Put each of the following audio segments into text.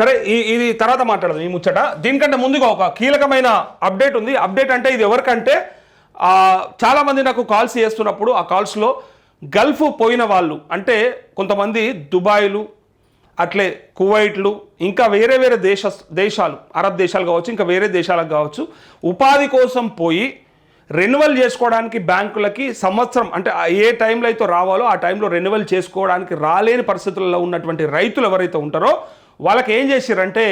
సరే ఈ- ఇది తర్వాత మాట్లాడదాం ఈ ముచ్చట. దీనికంటే ముందుగా ఒక కీలకమైన అప్డేట్ ఉంది. అప్డేట్ అంటే ఇది ఎవరికంటే చాలామంది నాకు కాల్స్ చేస్తున్నప్పుడు ఆ కాల్స్లో గల్ఫ్ పోయిన వాళ్ళు అంటే కొంతమంది దుబాయ్లు అట్లే కువైట్లు ఇంకా వేరే వేరే దేశ దేశాలు అరబ్ దేశాలు కావచ్చు ఇంకా వేరే దేశాలకు కావచ్చు ఉపాధి కోసం పోయి రెన్యువల్ చేసుకోవడానికి బ్యాంకులకి సంవత్సరం అంటే ఏ టైంలో అయితే రావాలో ఆ టైంలో రెన్యువల్ చేసుకోవడానికి రాలేని పరిస్థితుల్లో ఉన్నటువంటి రైతులు ఎవరైతే ఉంటారో వాళ్ళకి ఏం చేశారంటే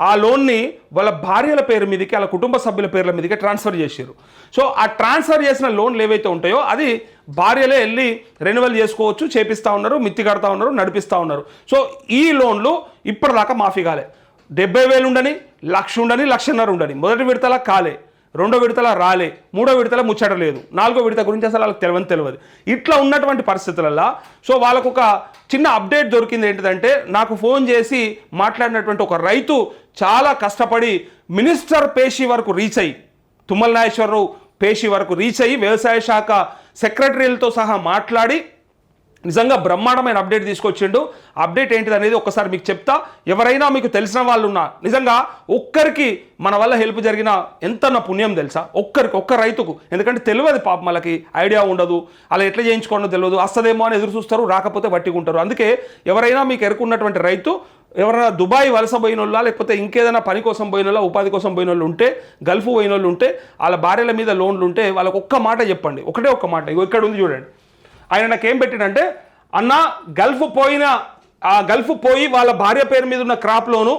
ఆ లోన్ని వాళ్ళ భార్యల పేరు మీదకి వాళ్ళ కుటుంబ సభ్యుల పేర్ల మీదకి ట్రాన్స్ఫర్ చేశారు సో ఆ ట్రాన్స్ఫర్ చేసిన లోన్లు ఏవైతే ఉంటాయో అది భార్యలే వెళ్ళి రెన్యువల్ చేసుకోవచ్చు చేపిస్తూ ఉన్నారు మిత్తి కడతా ఉన్నారు నడిపిస్తూ ఉన్నారు. సో ఈ లోన్లు ఇప్పటిదాకా మాఫీ కాలే. డెబ్బై వేలు ఉండని లక్ష ఉండని లక్షన్నర ఉండని. మొదటి విడతల కాలే. రెండో విడతల రాలే మూడో విడతల ముచ్చట లేదు. నాలుగో విడత గురించి అసలు వాళ్ళకి తెలియని తెలియదు ఇట్లా ఉన్నటువంటి పరిస్థితులలో సో వాళ్ళకు ఒక చిన్న అప్డేట్ దొరికింది ఏంటిదంటే నాకు ఫోన్ చేసి మాట్లాడినటువంటి ఒక రైతు చాలా కష్టపడి మినిస్టర్ పేషి వరకు రీచ్ అయ్యి తుమ్మల నాగేశ్వరరావు పేషి వరకు రీచ్ అయ్యి వ్యవసాయ శాఖ సెక్రటరీలతో సహా మాట్లాడి నిజంగా బ్రహ్మాండమైన అప్డేట్ తీసుకొచ్చిండు. అప్డేట్ ఏంటిది అనేది ఒక్కసారి మీకు చెప్తా. ఎవరైనా మీకు తెలిసిన వాళ్ళు ఉన్నా నిజంగా ఒక్కరికి మన వల్ల హెల్ప్ జరిగిన ఎంత నా పుణ్యం తెలుసా? ఒక్కరికి ఒక్క రైతుకు. ఎందుకంటే తెలియదు పాప మనకి ఐడియా ఉండదు. అలా ఎట్లా చేయించుకోవడం తెలియదు. వస్తుందేమో అని ఎదురు చూస్తారు రాకపోతే పట్టుకుంటారు అందుకే ఎవరైనా మీకు ఎరుకున్నటువంటి రైతు ఎవరైనా దుబాయ్ వలస పోయిన వాళ్ళ లేకపోతే ఇంకేదైనా పని కోసం పోయిన వాళ్ళ ఉపాధి కోసం పోయిన వాళ్ళు ఉంటే గల్ఫ్ పోయిన వాళ్ళు ఉంటే వాళ్ళ భార్యల మీద లోన్లు ఉంటే వాళ్ళకి ఒక్క మాట చెప్పండి. ఒకటే ఒక్క మాట. ఇగో ఇక్కడ ఉంది చూడండి. ఆయన నాకేం పెట్టినంటే అన్న గల్ఫ్ పోయిన ఆ గల్ఫ్ పోయి వాళ్ళ భార్య పేరు మీద ఉన్న క్రాప్ లోను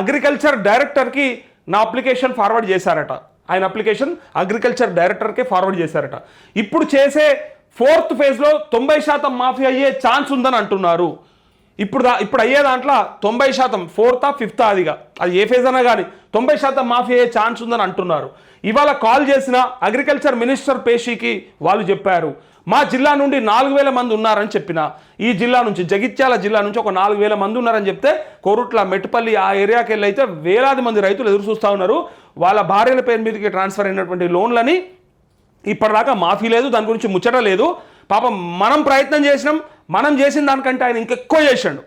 అగ్రికల్చర్ డైరెక్టర్కి నా అప్లికేషన్ ఫార్వర్డ్ చేశారట. ఆయన అప్లికేషన్ అగ్రికల్చర్ డైరెక్టర్కే ఫార్వర్డ్ చేశారట. ఇప్పుడు చేసే ఫోర్త్ ఫేజ్లో తొంభై శాతం మాఫీ అయ్యే ఛాన్స్ ఉందని అంటున్నారు. ఇప్పుడు దా ఇప్పుడు అయ్యే దాంట్లో తొంభై శాతం ఫోర్తా ఫిఫ్తా అదిగా. అది ఏ ఫేజ్ అయినా కానీ తొంభై శాతం మాఫీ అయ్యే ఛాన్స్ ఉందని అంటున్నారు. ఇవాళ కాల్ చేసిన అగ్రికల్చర్ మినిస్టర్ పేషీకి వాళ్ళు చెప్పారు. మా జిల్లా నుండి నాలుగు వేల మంది ఉన్నారని చెప్పిన ఈ జిల్లా నుంచి జగిత్యాల జిల్లా నుంచి ఒక నాలుగు వేల మంది ఉన్నారని చెప్తే కోరుట్ల మెట్పల్లి ఆ ఏరియాకి వెళ్ళి అయితే వేలాది మంది రైతులు ఎదురు చూస్తూ ఉన్నారు. వాళ్ళ భార్యల పేరు మీదకి ట్రాన్స్ఫర్ అయినటువంటి లోన్లని ఇప్పటిదాకా మాఫీ లేదు దాని గురించి ముచ్చట లేదు. పాపం మనం ప్రయత్నం చేసినాం మనం చేసిన దానికంటే ఆయన ఇంకెక్కువ చేశాడు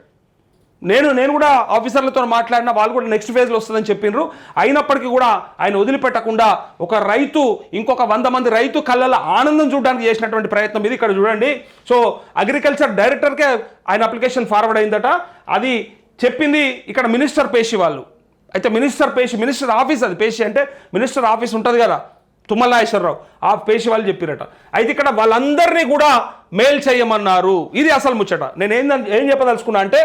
నేను నేను కూడా ఆఫీసర్లతో మాట్లాడిన వాళ్ళు కూడా నెక్స్ట్ ఫేజ్లో వస్తుందని చెప్పిండ్రు అయినప్పటికీ కూడా ఆయన వదిలిపెట్టకుండా ఒక రైతు ఇంకొక వంద మంది రైతు కళ్ళల ఆనందం చూడడానికి చేసినటువంటి ప్రయత్నం ఇది ఇక్కడ చూడండి. సో అగ్రికల్చర్ డైరెక్టర్కే ఆయన అప్లికేషన్ ఫార్వర్డ్ అయిందట. అది చెప్పింది ఇక్కడ మినిస్టర్ పేషి వాళ్ళు. అయితే మినిస్టర్ పేషి మినిస్టర్ ఆఫీస్ అది. పేషి అంటే మినిస్టర్ ఆఫీస్ ఉంటుంది కదా. తుమ్మలనాగేశ్వరరావు ఆ పేషి వాళ్ళు చెప్పిరట. అయితే ఇక్కడ వాళ్ళందరినీ కూడా మెయిల్ చేయమన్నారు. ఇది అసలు ముచ్చట. నేను ఏం ఏం చెప్పదలుచుకున్నా అంటే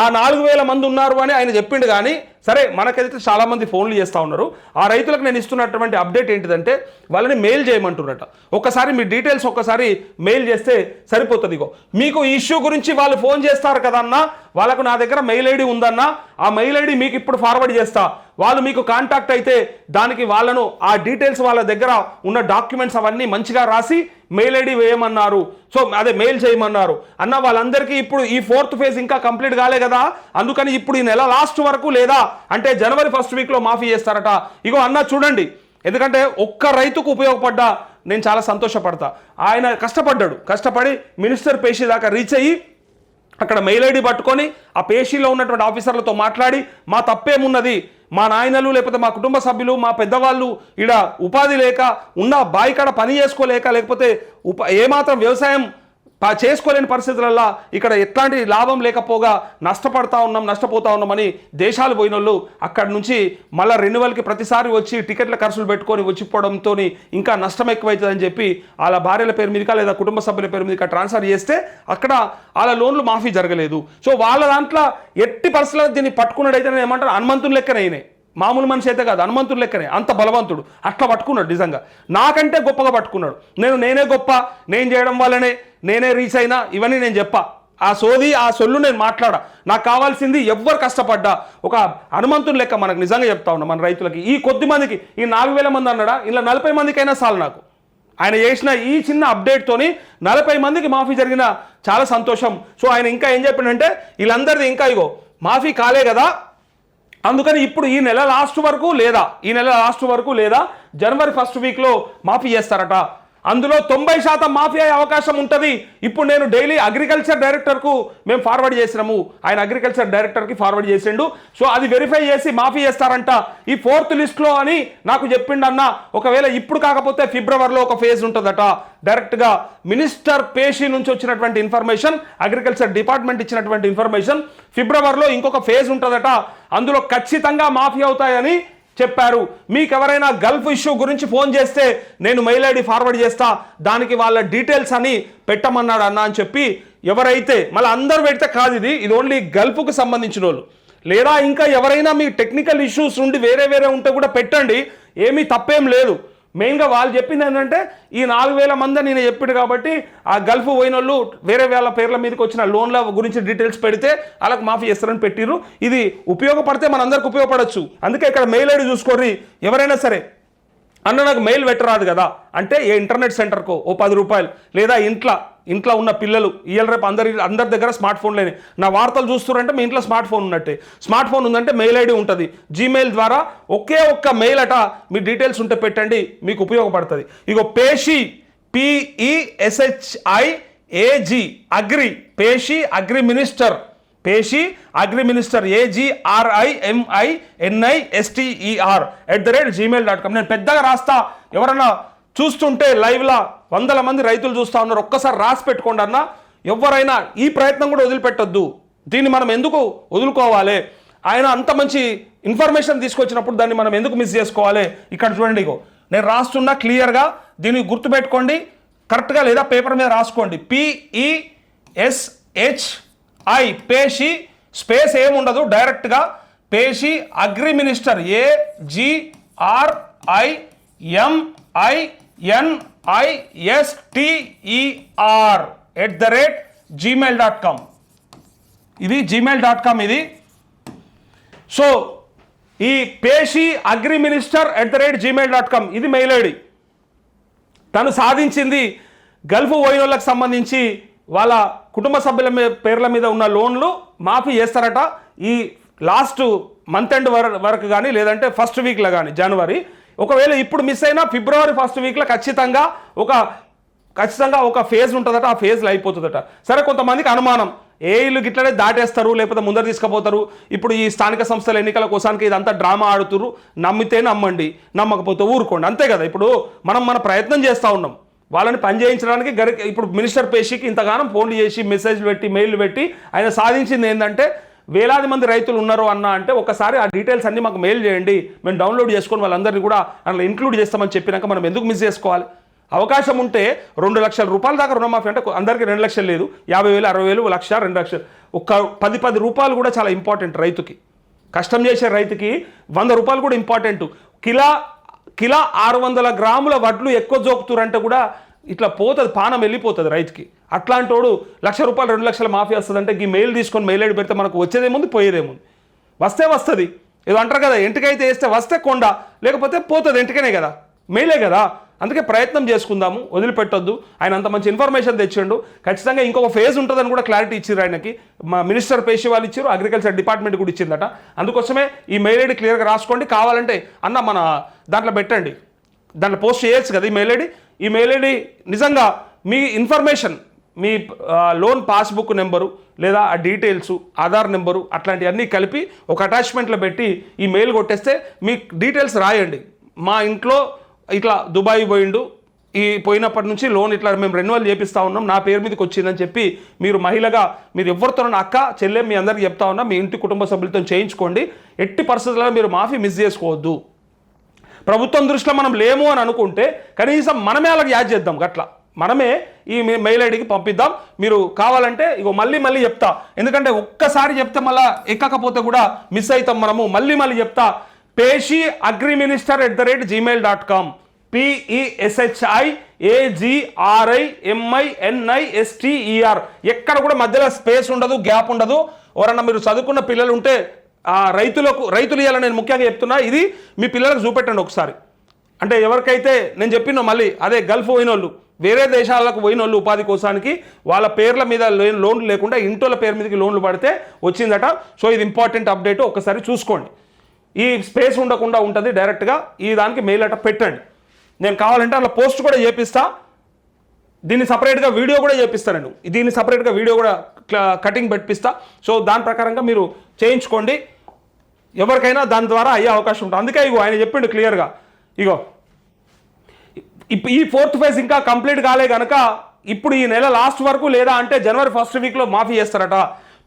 ఆ నాలుగు వేల మంది ఉన్నారు అని ఆయన చెప్పిండు కానీ సరే మనకైతే చాలామంది ఫోన్లు చేస్తూ ఉన్నారు. ఆ రైతులకు నేను ఇస్తున్నటువంటి అప్డేట్ ఏంటిదంటే వాళ్ళని మెయిల్ చేయమంటున్నట. ఒక్కసారి మీ డీటెయిల్స్ ఒక్కసారి మెయిల్ చేస్తే సరిపోతుంది ఇగో. మీకు ఈ ఇష్యూ గురించి వాళ్ళు ఫోన్ చేస్తారు కదన్నా వాళ్ళకు నా దగ్గర మెయిల్ ఐడి ఉందన్నా ఆ మెయిల్ ఐడి మీకు ఇప్పుడు ఫార్వర్డ్ చేస్తా. వాళ్ళు మీకు కాంటాక్ట్ అయితే దానికి వాళ్ళను ఆ డీటెయిల్స్ వాళ్ళ దగ్గర ఉన్న డాక్యుమెంట్స్ అవన్నీ మంచిగా రాసి మెయిల్ ఐడి వేయమన్నారు. సో అదే మెయిల్ చేయమన్నారు. అన్న వాళ్ళందరికీ ఇప్పుడు ఈ ఫోర్త్ ఫేజ్ ఇంకా కంప్లీట్ కాలే కదా. అందుకని ఇప్పుడు ఈ నెల లాస్ట్ వరకు లేదా అంటే జనవరి ఫస్ట్ వీక్లో మాఫీ చేస్తారట. ఇగో అన్న చూడండి. ఎందుకంటే ఒక్క రైతుకు ఉపయోగపడ్డా నేను చాలా సంతోషపడతా. ఆయన కష్టపడ్డాడు. కష్టపడి మినిస్టర్ పేషి దాకా రీచ్ అయ్యి అక్కడ మెయిల్ ఐడి పట్టుకొని ఆ పేషీలో ఉన్నటువంటి ఆఫీసర్లతో మాట్లాడి మా తప్పేమున్నది? మా నాయనలు లేకపోతే మా కుటుంబ సభ్యులు మా పెద్దవాళ్ళు ఈడ ఉపాధి లేక ఉన్న బాయికాడ పని చేసుకోలేక లేకపోతే ఉప ఏమాత్రం వ్యవసాయం చేసుకోలేని పరిస్థితులల్లో ఇక్కడ ఎట్లాంటి లాభం లేకపోగా నష్టపడతా ఉన్నాం నష్టపోతా ఉన్నామని దేశాలు పోయిన వాళ్ళు అక్కడి నుంచి మళ్ళీ రెన్యువల్కి ప్రతిసారి వచ్చి టికెట్ల ఖర్చులు పెట్టుకొని వచ్చిపోవడంతో ఇంకా నష్టం ఎక్కువవుతుందని చెప్పి వాళ్ళ భార్యల పేరు మీదకా లేదా కుటుంబ సభ్యుల పేరు మీదకా ట్రాన్స్ఫర్ చేస్తే అక్కడ వాళ్ళ లోన్లు మాఫీ జరగలేదు. సో వాళ్ళ దాంట్లో ఎట్టి పరిస్థితుల్లో దీన్ని పట్టుకున్నట్టయితే ఏమంటారు హనుమంతుని లెక్కనైనాయి అయినాయి మామూలు మనిషి అయితే కాదు హనుమంతుడు లెక్కనే. అంత బలవంతుడు. అట్లా పట్టుకున్నాడు నిజంగా. నాకంటే గొప్పగా పట్టుకున్నాడు. నేను నేనే గొప్ప నేను చేయడం వల్లనే నేనే రీచ్ అయినా ఇవన్నీ నేను చెప్పా. ఆ సోది ఆ సొల్లు నేను మాట్లాడా. నాకు కావాల్సింది ఎవ్వరు కష్టపడ్డా. ఒక హనుమంతుని లెక్క మనకు నిజంగా చెప్తా ఉన్నా మన రైతులకి. ఈ కొద్ది మందికి ఈ నాలుగు వేల మంది అన్నాడా? ఇలా నలభై మందికైనా చాలు నాకు. ఆయన చేసిన ఈ చిన్న అప్డేట్తోని నలభై మందికి మాఫీ జరిగిన చాలా సంతోషం. సో ఆయన ఇంకా ఏం చెప్పిండంటే వీళ్ళందరిది ఇంకా ఇగో మాఫీ కాలే కదా. అందుకని ఇప్పుడు ఈ నెల లాస్ట్ వరకు లేదా ఈ నెల లాస్ట్ వరకు లేదా జనవరి ఫస్ట్ వీక్లో మాఫీ చేస్తారట. అందులో తొంభై శాతం మాఫీ అయ్యే అవకాశం ఉంటుంది. ఇప్పుడు నేను డైలీ అగ్రికల్చర్ డైరెక్టర్కు మేము ఫార్వర్డ్ చేసినాము. ఆయన అగ్రికల్చర్ డైరెక్టర్కి ఫార్వర్డ్ చేసిండు. సో అది వెరిఫై చేసి మాఫీ చేస్తారంట. ఈ ఫోర్త్ లిస్ట్లో అని నాకు చెప్పిండు అన్న ఒకవేళ ఇప్పుడు కాకపోతే ఫిబ్రవరిలో ఒక ఫేజ్ ఉంటుందట. డైరెక్ట్గా మినిస్టర్ పేషి నుంచి వచ్చినటువంటి ఇన్ఫర్మేషన్ అగ్రికల్చర్ డిపార్ట్మెంట్ ఇచ్చినటువంటి ఇన్ఫర్మేషన్ ఫిబ్రవరిలో ఇంకొక ఫేజ్ ఉంటుందట. అందులో ఖచ్చితంగా మాఫీ అవుతాయని చెప్పారు. మీకు ఎవరైనా గల్ఫ్ ఇష్యూ గురించి ఫోన్ చేస్తే నేను మెయిల్ ఐడి ఫార్వర్డ్ చేస్తా దానికి వాళ్ళ డీటెయిల్స్ అని పెట్టమన్నాడు అన్న అని చెప్పి ఎవరైతే మళ్ళీ అందరు పెడితే కాదు ఇది ఇది ఓన్లీ గల్ఫ్కు సంబంధించిన వాళ్ళు లేదా ఇంకా ఎవరైనా మీ టెక్నికల్ ఇష్యూస్ నుండి వేరే వేరే ఉంటే కూడా పెట్టండి ఏమీ తప్పేం లేదు. మెయిన్గా వాళ్ళు చెప్పింది ఏంటంటే ఈ నాలుగు వేల మంది నేను చెప్పాడు కాబట్టి ఆ గల్ఫ్ పోయిన వాళ్ళు వేరే వాళ్ళ పేర్ల మీదకి వచ్చిన లోన్ల గురించి డీటెయిల్స్ పెడితే వాళ్ళకి మాఫీ చేస్తారని పెట్టిరు ఇది ఉపయోగపడితే మనందరికి ఉపయోగపడచ్చు. అందుకే ఇక్కడ మెయిల్ ఐడి చూసుకోర్రి. ఎవరైనా సరే అన్న నాకు మెయిల్ పెట్టరాదు కదా. అంటే ఏ ఇంటర్నెట్ సెంటర్కో ఓ పది రూపాయలు లేదా ఇంట్లో ఇంట్లో ఉన్న పిల్లలు ఇవాళ రేపు అందరి అందరి దగ్గర స్మార్ట్ ఫోన్లేని నా వార్తలు చూస్తున్నారంటే మీ ఇంట్లో స్మార్ట్ ఫోన్ ఉన్నట్టే. స్మార్ట్ ఫోన్ ఉందంటే మెయిల్ ఐడి ఉంటుంది. జీమెయిల్ ద్వారా ఒకే ఒక్క మెయిల్ అట మీ డీటెయిల్స్ ఉంటే పెట్టండి మీకు ఉపయోగపడుతుంది. ఇగో పేషి P E S H I A G agri పేషి agri minister పేషి agri minister A G R I M I N I S T E R at the rate Gmail dot com నేను పెద్దగా రాస్తా. ఎవరన్నా చూస్తుంటే లైవ్లా వందల మంది రైతులు చూస్తా ఉన్నారు. ఒక్కసారి రాసి పెట్టుకోండి అన్న. ఎవరైనా ఈ ప్రయత్నం కూడా వదిలిపెట్టొద్దు. దీన్ని మనం ఎందుకు వదులుకోవాలి? ఆయన అంత మంచి ఇన్ఫర్మేషన్ తీసుకొచ్చినప్పుడు దాన్ని మనం ఎందుకు మిస్ చేసుకోవాలి? ఇక్కడ చూడండి ఇగో. నేను రాస్తున్నా క్లియర్గా దీన్ని గుర్తుపెట్టుకోండి. కరెక్ట్గా లేదా పేపర్ మీద రాసుకోండి. పిఈఎస్హెచ్ఐ పేషి స్పేస్ ఏముండదు. డైరెక్ట్గా పేషి agri minister A N I S T E R at the rate Gmail dot com ఇది జీమెయిల్ డాట్ కామ్ ఇది. సో ఈ పేషి agri minister at the rate Gmail dot com ఇది మెయిల్ ఐడి. తను సాధించింది గల్ఫ్ పోయిన సంబంధించి వాళ్ళ కుటుంబ సభ్యుల మీద పేర్ల మీద ఉన్న లోన్లు మాఫీ చేస్తారట. ఈ లాస్ట్ మంత్ ఎండ్ వర వరకు కానీ లేదంటే ఫస్ట్ వీక్లో కానీ జనవరి ఒకవేళ ఇప్పుడు మిస్ అయినా ఫిబ్రవరి ఫస్ట్ వీక్లో ఖచ్చితంగా ఒక ఖచ్చితంగా ఒక ఫేజ్ ఉంటుందట ఆ ఫేజ్లో అయిపోతుందట. సరే కొంతమందికి అనుమానం. ఏ ఇల్లు గిట్లనే దాటేస్తారు లేకపోతే ముందర తీసుకుపోతారు. ఇప్పుడు ఈ స్థానిక సంస్థల ఎన్నికల కోసానికి ఇదంతా డ్రామా ఆడుతురు నమ్మితే నమ్మండి నమ్మకపోతే ఊరుకోండి. అంతే కదా ఇప్పుడు మనం మన ప్రయత్నం చేస్తూ ఉన్నాం. వాళ్ళని పనిచేయించడానికి గరి ఇప్పుడు మినిస్టర్ పేషికి ఇంతగానం ఫోన్లు చేసి మెసేజ్లు పెట్టి మెయిల్ పెట్టి ఆయన సాధించింది ఏంటంటే వేలాది మంది రైతులు ఉన్నారు అన్న అంటే ఒకసారి ఆ డీటెయిల్స్ అన్ని మాకు మెయిల్ చేయండి. మేము డౌన్లోడ్ చేసుకొని వాళ్ళందరినీ కూడా అందులో ఇంక్లూడ్ చేస్తామని చెప్పినాక మనం ఎందుకు మిస్ చేసుకోవాలి? అవకాశం ఉంటే రెండు లక్షల రూపాయల దాకా రుణమాఫీ అంటే అందరికీ రెండు లక్షలు లేదు. యాభై వేలు అరవై వేలు లక్ష రెండు లక్షలు. ఒక పది పది రూపాయలు కూడా చాలా ఇంపార్టెంట్ రైతుకి. కష్టం చేసే రైతుకి వంద రూపాయలు కూడా ఇంపార్టెంట్ కిలా కిలా ఆరు వందల గ్రాముల వడ్లు ఎక్కువ జోకుతురంటే కూడా ఇట్లా పోతుంది పానం వెళ్ళిపోతుంది రైతుకి. అట్లాంటోడు లక్ష రూపాయలు రెండు లక్షల మాఫీ వస్తుందంటే ఈ మెయిల్ తీసుకొని మెయిల్ ఐడి పెడితే మనకు వచ్చేదేముంది పోయేదేముంది? వస్తే వస్తుంది. ఏదో అంటారు కదా ఎంటికైతే వేస్తే వస్తే కొండ లేకపోతే పోతుంది ఎంటికనే కదా. మెయిలే కదా. అందుకే ప్రయత్నం చేసుకుందాము వదిలిపెట్టొద్దు. ఆయన అంత మంచి ఇన్ఫర్మేషన్ తెచ్చిండు. ఖచ్చితంగా ఇంకొక ఫేజ్ ఉంటుందని కూడా క్లారిటీ ఇచ్చారు ఆయనకి. మా మినిస్టర్ పేషి వాళ్ళు ఇచ్చారు అగ్రికల్చర్ డిపార్ట్మెంట్ కూడా ఇచ్చిందట. అందుకోసమే ఈ మెయిల్ ఐడి క్లియర్గా రాసుకోండి. కావాలంటే అన్న మన దాంట్లో పెట్టండి. దాంట్లో పోస్ట్ చేయొచ్చు కదా ఈ మెయిల్ ఐడి? ఈ మెయిల్ ఐడి నిజంగా మీ ఇన్ఫర్మేషన్ మీ లోన్ పాస్బుక్ నెంబరు లేదా ఆ డీటెయిల్స్ ఆధార్ నెంబరు అట్లాంటివన్నీ కలిపి ఒక అటాచ్మెంట్లో పెట్టి ఈ మెయిల్ కొట్టేస్తే మీ డీటెయిల్స్ రాయండి. మా ఇంట్లో ఇట్లా దుబాయ్ పోయిండు. ఈ పోయినప్పటి నుంచి లోన్ ఇట్లా మేము రెన్యువల్ చేపిస్తా ఉన్నాం. నా పేరు మీదకి వచ్చిందని చెప్పి మీరు మహిళగా మీరు ఎవరితో అక్క చెల్లె మీ అందరికి చెప్తా ఉన్నా మీ ఇంటి కుటుంబ సభ్యులతో చేయించుకోండి. ఎట్టి పరిస్థితుల్లో మీరు మాఫీ మిస్ చేసుకోవద్దు. ప్రభుత్వం దృష్టిలో మనం లేము అని అనుకుంటే కనీసం మనమే అలాగ యాడ్ చేద్దాం గట్లా. మనమే ఈ మెయిల్ ఐడికి పంపిద్దాం. మీరు కావాలంటే ఇగో మళ్ళీ మళ్ళీ చెప్తా. ఎందుకంటే ఒక్కసారి చెప్తే మళ్ళీ ఎక్కకపోతే కూడా మిస్ అవుతాం మనము. మళ్ళీ మళ్ళీ చెప్తా. పేషి agri minister at the rate Gmail dot com. P E S H I A G R I M I N I S T E R ఎక్కడ కూడా మధ్యలో స్పేస్ ఉండదు గ్యాప్ ఉండదు. ఎవరన్నా మీరు చదువుకున్న పిల్లలు ఉంటే ఆ రైతులకు రైతులు ఇవ్వాలని నేను ముఖ్యంగా చెప్తున్నా ఇది మీ పిల్లలకు చూపెట్టండి ఒకసారి. అంటే ఎవరికైతే నేను చెప్పిన మళ్ళీ అదే గల్ఫ్ పోయిన వాళ్ళు వేరే దేశాలకు పోయిన వాళ్ళు ఉపాధి కోసానికి వాళ్ళ పేర్ల మీద లోన్లు లేకుండా ఇంటోళ్ళ పేరు మీదకి లోన్లు పడితే వచ్చిందట. సో ఇది ఇంపార్టెంట్ అప్డేట్ ఒకసారి చూసుకోండి. ఈ స్పేస్ ఉండకుండా ఉంటుంది డైరెక్ట్గా ఈ దానికి మెయిల్ అట పెట్టండి. నేను కావాలంటే అలా పోస్ట్ కూడా చేపిస్తా. దీన్ని సపరేట్గా వీడియో కూడా చేపిస్తాను నేను. దీన్ని సపరేట్గా వీడియో కూడా కటింగ్ పెట్టిస్తా. సో దాని ప్రకారంగా మీరు చేయించుకోండి. ఎవరికైనా దాని ద్వారా అయ్యే అవకాశం ఉంటుంది. అందుకే ఇగో ఆయన చెప్పిండు క్లియర్గా. ఇగో ఇప్- ఈ ఫోర్త్ ఫేజ్ ఇంకా కంప్లీట్ కాలే కనుక ఇప్పుడు ఈ నెల లాస్ట్ వరకు లేదా అంటే జనవరి ఫస్ట్ వీక్లో మాఫీ చేస్తారట.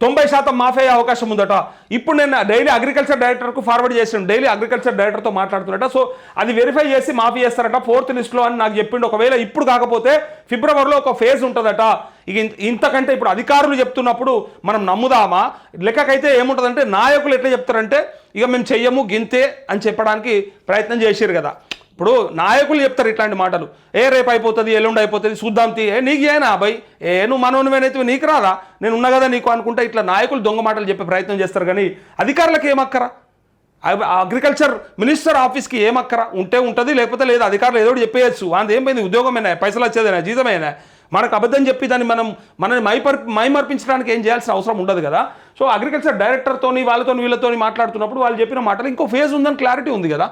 తొంభై శాతం మాఫీ అయ్యే అవకాశం ఉందట. ఇప్పుడు నేను డైలీ అగ్రికల్చర్ డైరెక్టర్కు ఫార్వర్డ్ చేసాను డైలీ అగ్రికల్చర్ డైరెక్టర్తో మాట్లాడుతున్నట. సో అది వెరిఫై చేసి మాఫీ చేస్తారట. ఫోర్త్ లిస్ట్లో అని నాకు చెప్పిండు. ఒకవేళ ఇప్పుడు కాకపోతే ఫిబ్రవరిలో ఒక ఫేజ్ ఉంటుందట. ఇక ఇంతకంటే ఇప్పుడు అధికారులు చెప్తున్నప్పుడు మనం నమ్ముదామా? లెక్కకైతే ఏముంటుందంటే నాయకులు ఎట్లా చెప్తారంటే ఇక మేము చెయ్యము గింతే అని చెప్పడానికి ప్రయత్నం చేసారు కదా. ఇప్పుడు నాయకులు చెప్తారు ఇట్లాంటి మాటలు. ఏ రేపు అయిపోతుంది ఎల్లుండి అయిపోతుంది చూద్దాం తీ. ఏ నీకు ఏనా అబ్బాయి ఏ నువ్వు మనోనివైతే నీకు రాదా? నేను ఉన్నా కదా నీకు అనుకుంటా ఇట్లా నాయకులు దొంగ మాటలు చెప్పే ప్రయత్నం చేస్తారు కానీ అధికారులకు ఏమక్కరా? అగ్రికల్చర్ మినిస్టర్ ఆఫీస్కి ఏమక్కరా? ఉంటే ఉంటుంది లేకపోతే లేదు. అధికారులు ఏదో ఒకటి చెప్పేయచ్చు. అంత ఏం పోయింది? ఉద్యోగమేనా పైసలు వచ్చేదైనా జీతమైనా మనకు అబద్ధం చెప్పి దాన్ని మనం మనని మైపర్ మైమర్పించడానికి ఏం చేయాల్సిన అవసరం ఉండదు కదా. సో అగ్రికల్చర్ డైరెక్టర్తోని వాళ్ళతో వీళ్ళతో మాట్లాడుతున్నప్పుడు వాళ్ళు చెప్పిన మాటలు ఇంకో ఫేజ్ ఉందని క్లారిటీ ఉంది కదా.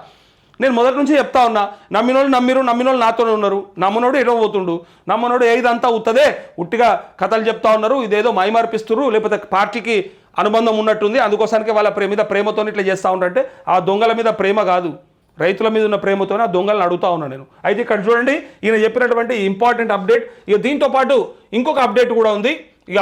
నేను మొదటి నుంచి చెప్తా ఉన్నా నమ్మినోళ్ళు నమ్మిరు నమ్మినోళ్ళు నాతోనే ఉన్నారు. నమ్మనోడు ఎడో పోతుండు? నమ్మనోడు ఏదంతా ఉత్తదే? ఉట్టిగా కథలు చెప్తా ఉన్నారు ఇదేదో మైమార్పిస్తున్నారు లేకపోతే పార్టీకి అనుబంధం ఉన్నట్టుంది అందుకోసానికి వాళ్ళ ప్రేమ మీద ప్రేమతో ఇట్లా చేస్తూ ఉంటారంటే ఆ దొంగల మీద ప్రేమ కాదు. రైతుల మీద ఉన్న ప్రేమతోనే ఆ దొంగలను అడుగుతా ఉన్నాను నేను. అయితే ఇక్కడ చూడండి ఈయన చెప్పినటువంటి ఇంపార్టెంట్ అప్డేట్. ఇక దీంతో పాటు ఇంకొక అప్డేట్ కూడా ఉంది. ఇక